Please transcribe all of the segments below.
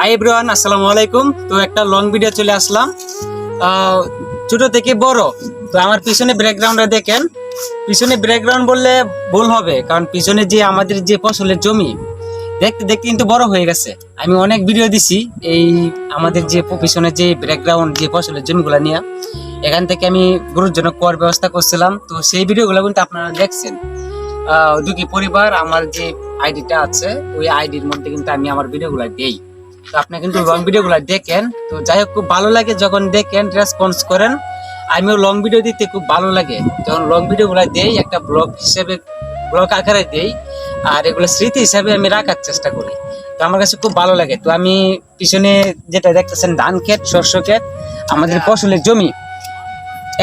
Hi everyone আসসালামু আলাইকুম। তো একটা লং ভিডিও চলে আসলাম। ছোট থেকে বড়। তো আমার পিছনে ব্যাকগ্রাউন্ডে দেখেন। পিছনে ব্যাকগ্রাউন্ড বললে ভুল হবে, কারণ পিছনে যে আমাদের যে ফসলের জমি, দেখতে দেখতে কিন্তু বড় হয়ে গেছে। আমি অনেক ভিডিও দিছি এই আমাদের যে পিছনে যে ব্যাকগ্রাউন্ড যে ফসলের জমিগুলো নিয়ে। এখান থেকে আমি গরুর জন্য কর ব্যবস্থা করছিলাম। তো সেই ভিডিওগুলো কিন্তু আপনারা দেখছেন। দুটি পরিবার, আমার যে আইডিটা আছে, ওই আইডির মধ্যে কিন্তু আমি আমার ভিডিওগুলো দেই। তো আপনি কিন্তু লং ভিডিওগুলো দেখেন। তো যাই হোক খুব ভালো লাগে যখন দেখেন রেসপন্স করেন। আমিও লং ভিডিও দিতে খুব ভালো লাগে। যখন লং ভিডিওগুলো দেই একটা ব্লগ হিসেবে ব্লগ আকারে দেই আর এগুলো স্মৃতি হিসাবে আমি রাখার চেষ্টা করি। তো আমার কাছে খুব ভালো লাগে। তো আমি পিছনে যেটা দেখতেছেন ধান ক্ষেত শস্য ক্ষেত আমাদের ফসলের জমি।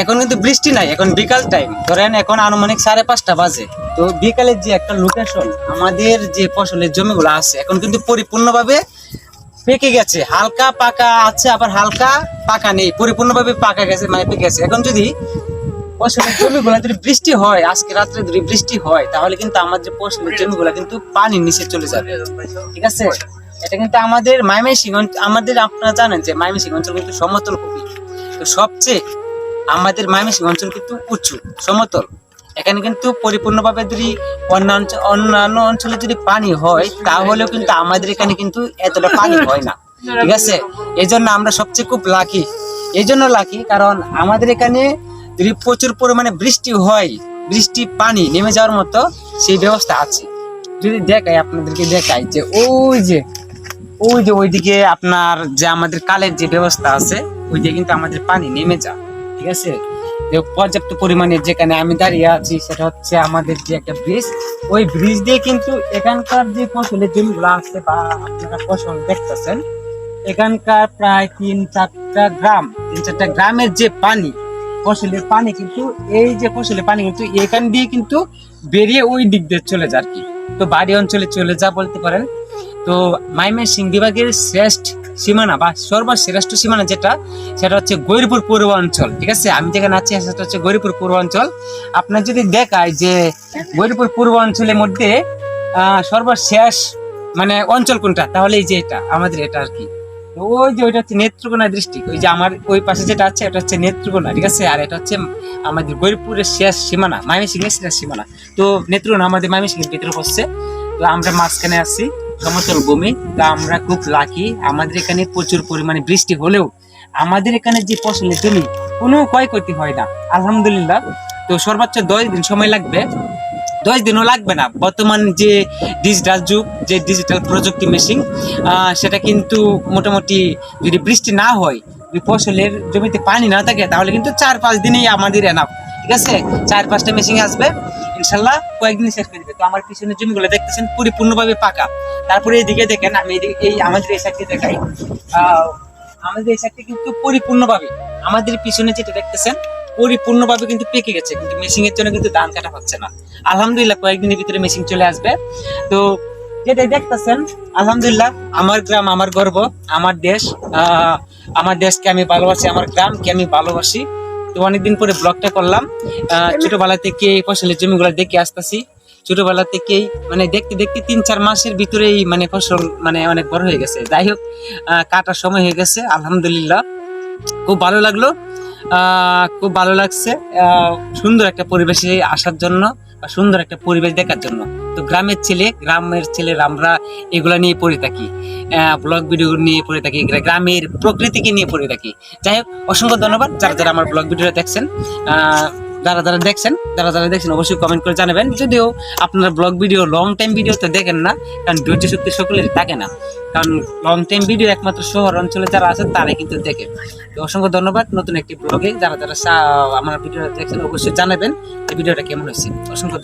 এখন কিন্তু বৃষ্টি নাই এখন বিকাল টাইম ধরেন এখন আনুমানিক সাড়ে পাঁচটা বাজে। তো বিকালের যে একটা লোকেশন আমাদের যে ফসলের জমিগুলো আছে এখন কিন্তু পরিপূর্ণভাবে পেকে গেছে। হালকা পাকা আছে, আবার হালকা পাকা নেই, পরিপূর্ণভাবে পাকা গেছে মানে পেকে গেছে। এখন যদি ফসলের জমিগুলো যদি বৃষ্টি হয়, আজকে রাত্রে যদি বৃষ্টি হয়, তাহলে কিন্তু আমাদের ফসলের জমিগুলো কিন্তু পানির নিচে চলে যাবে। ঠিক আছে? এটা কিন্তু আমাদের মাইমেসিং আমাদের আপনারা জানেন যে মাইমেসিং অঞ্চল কিন্তু সমতল ভূমি। তো সবচেয়ে আমাদের মাইমেসিং অঞ্চল কিন্তু উঁচু, সমতল। এখানে কিন্তু পরিপূর্ণভাবে যদি অন্য অঞ্চল অন্যান্য অঞ্চলে যদি পানি হয় তাহলেও কিন্তু আমাদের এখানে কিন্তু এতটা পানি হয় না। ঠিক আছে? এই জন্য আমরা সবচেয়ে খুব লাকি এই জন্য লাকি কারণ আমাদের এখানে যদি প্রচুর পরিমাণে বৃষ্টি হয় বৃষ্টি পানি নেমে যাওয়ার মতো সেই ব্যবস্থা আছে। যদি দেখাই আপনাদেরকে দেখাই যে ওই যে ওই যে ওইদিকে আপনার যে আমাদের কালের যে ব্যবস্থা আছে ওই দিকে কিন্তু আমাদের পানি নেমে যায়। ঠিক আছে? যে পর্যাপ্ত পরিমাণে যেখানে আমি দাঁড়িয়ে আছি, সেটা হচ্ছে আমাদের যে একটা ব্রিজ ওই ব্রিজ দিয়ে কিন্তু এখানকার যে ফসলের জমিগুলো আছে, বা আপনারা ফসল দেখতেছেন, এখানকার প্রায় তিন চারটা গ্রাম, তিন চারটা গ্রামের যে পানি, ফসলের পানি কিন্তু, এই যে ফসলের পানি কিন্তু এখান দিয়ে কিন্তু বেরিয়ে ওই দিক দিয়ে চলে যায় আর কি। তো বাড়ি অঞ্চলে চলে যা বলতে পারেন। তো মাইমেসিং বিভাগের শ্রেষ্ঠ সীমানা বা সর্বশ্রেষ্ঠ সীমানা যেটা, সেটা হচ্ছে গৈরপুর পূর্বাঞ্চল, ঠিক আছে? আমি যেখানে আছি, সেটা হচ্ছে গৈরপুর পূর্বাঞ্চল। আপনার যদি দেখায় যে গৈরপুর পূর্বাঞ্চলের মধ্যে সর্বশেষ মানে অঞ্চল কোনটা, তাহলে এই যে এটা, আমাদের এটা আর কি। ওই যে ওইটা হচ্ছে নেত্রকোনা ডিস্ট্রিক্ট, ওই যে আমার ওই পাশে যেটা আছে এটা হচ্ছে নেত্রকোনা, ঠিক আছে? আর এটা হচ্ছে আমাদের গৈরপুরের শেষ সীমানা মাইমেসিং এর শেষ সীমানা। তো নেত্রকোনা আমাদের মাইমেসিং এর ভিতরে পড়ছে। তো আমরা মাঝখানে আছি। সমতল ভূমি, তা আমরা খুব লাকি আমাদের এখানে প্রচুর পরিমাণে বৃষ্টি হলেও আমাদের এখানে যে ফসলের জমি, কোনো ক্ষয়ক্ষতি হয় না। আলহামদুলিল্লাহ। তো সর্বোচ্চ দশ দিন সময় লাগবে। দশ দিনও লাগবে না। বর্তমান যে ডিজিটাল যুগ, যে ডিজিটাল প্রযুক্তি মেশিন সেটা কিন্তু মোটামুটি যদি বৃষ্টি না হয় ফসলের জমিতে পানি না থাকে, তাহলে কিন্তু চার পাঁচ দিনেই আমাদের এনাফ ঠিক আছে? চার, পাঁচটা মেশিন আসবে, ইনশাল্লাহ কয়েকদিন শেষ করে দিবে। তো আমার পিছনের জমিগুলো দেখতেছেন, পরিপূর্ণভাবে পাকা। তারপরে এইদিকে দেখেন, আমি এই আমাদের এই সাইডটি দেখাই। আমাদের এই সাইডটি কিন্তু পরিপূর্ণভাবে, আমাদের পিছনে যেটা দেখতেছেন, পরিপূর্ণভাবে কিন্তু পেকে গেছে, কিন্তু মেশিং এর জন্য কিন্তু ধান কাটা হচ্ছে না। আলহামদুলিল্লাহ, কয়েকদিনের ভিতরে মেশিন চলে আসবে। তো যেটা দেখতেছেন, আলহামদুলিল্লাহ, আমার গ্রাম, আমার গর্ব, আমার দেশ আমার দেশকে আমি ভালোবাসি, আমার গ্রামকে আমি ভালোবাসি। তো অনেকদিন পরে ব্লগটা করলাম। ছোটোবেলা থেকে ফসলের জমিগুলো দেখে আসতেছি। ছোটবেলা থেকেই মানে দেখতে দেখতে তিন চার মাসের ভিতরেই মানে ফসল মানে অনেক বড় হয়ে গেছে। যাই হোক কাটার সময় হয়ে গেছে, আলহামদুলিল্লাহ। খুব ভালো লাগল। খুব ভালো লাগছে। সুন্দর একটা পরিবেশে আসার জন্য। বা সুন্দর একটা পরিবেশ দেখার জন্য। তো গ্রামের ছেলে, গ্রামের ছেলেরা আমরা এগুলো নিয়ে পড়ে থাকি। ব্লগ ভিডিও নিয়ে পড়ে থাকি গ্রামের প্রকৃতিকে নিয়ে পড়ে থাকি। যাই হোক, অসংখ্য ধন্যবাদ যারা যারা আমার ব্লগ ভিডিওটা দেখছেন। যারা যারা দেখছেন, যারা যারা দেখছেন, অবশ্যই কমেন্ট করে জানাবেন। যদিও আপনার blog video long time video তো দেখেন না, কারণ ধৈর্য শক্তি সকলের থাকে না। কারণ লং টাইম ভিডিও একমাত্র শহর অঞ্চলে যারা আছে, তারাই কিন্তু দেখে। তো অসংখ্য ধন্যবাদ নতুন একটি ব্লগে যারা যারা আমার ভিডিও দেখছেন, অবশ্যই জানাবেন এই ভিডিওটা কেমন হয়েছে। অসংখ্য